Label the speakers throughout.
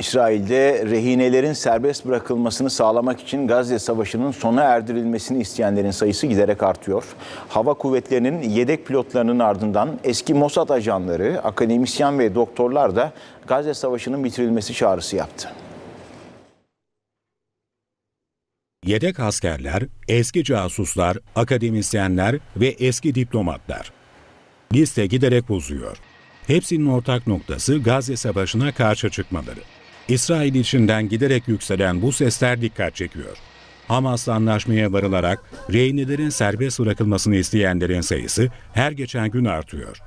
Speaker 1: İsrail'de rehinelerin serbest bırakılmasını sağlamak için Gazze Savaşı'nın sona erdirilmesini isteyenlerin sayısı giderek artıyor. Hava kuvvetlerinin yedek pilotlarının ardından eski Mossad ajanları, akademisyen ve doktorlar da Gazze Savaşı'nın bitirilmesi çağrısı yaptı.
Speaker 2: Yedek askerler, eski casuslar, akademisyenler ve eski diplomatlar. Liste giderek uzuyor. Hepsinin ortak noktası Gazze Savaşı'na karşı çıkmaları. İsrail içinden giderek yükselen bu sesler dikkat çekiyor. Hamas'la anlaşmaya varılarak rehinelerin serbest bırakılmasını isteyenlerin sayısı her geçen gün artıyor.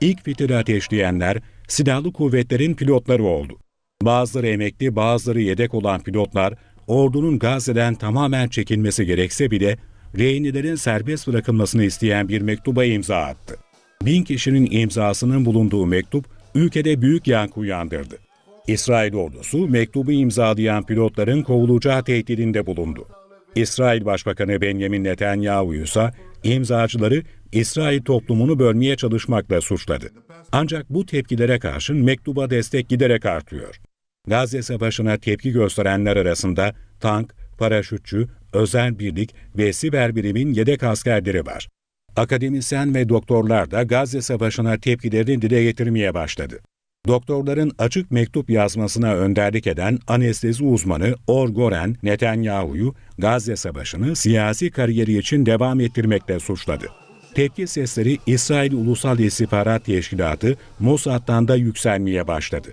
Speaker 2: İlk fitili ateşleyenler silahlı kuvvetlerin pilotları oldu. Bazıları emekli, bazıları yedek olan pilotlar ordunun Gazze'den tamamen çekilmesi gerekse bile rehinelerin serbest bırakılmasını isteyen bir mektuba imza attı. Bin kişinin imzasının bulunduğu mektup ülkede büyük yankı uyandırdı. İsrail ordusu mektubu imzalayan pilotların kovulacağı tehdidinde bulundu. İsrail Başbakanı Benjamin Netanyahu ise imzacıları İsrail toplumunu bölmeye çalışmakla suçladı. Ancak bu tepkilere karşın mektuba destek giderek artıyor. Gazze Savaşı'na tepki gösterenler arasında tank, paraşütçü, özel birlik ve siber birimin yedek askerleri var. Akademisyen ve doktorlar da Gazze Savaşı'na tepkilerini dile getirmeye başladı. Doktorların açık mektup yazmasına önderlik eden anestezi uzmanı Or Goren, Netanyahu'yu Gazze Savaşı'nı siyasi kariyeri için devam ettirmekle suçladı. Tepki sesleri İsrail Ulusal İstihbarat Teşkilatı Mossad'dan da yükselmeye başladı.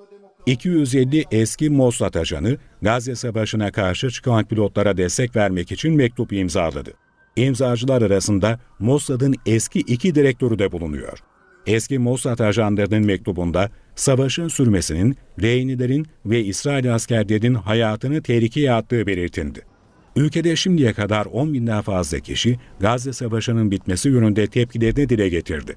Speaker 2: 250 eski Mossad ajanı Gazze Savaşı'na karşı çıkan pilotlara destek vermek için mektup imzaladı. İmzacılar arasında Mossad'ın eski iki direktörü de bulunuyor. Eski Mossad ajanlarının mektubunda savaşın sürmesinin rehinilerin ve İsrail askerlerinin hayatını tehlikeye attığı belirtildi. Ülkede şimdiye kadar 10 binden fazla kişi Gazze Savaşı'nın bitmesi yönünde tepkilerini dile getirdi.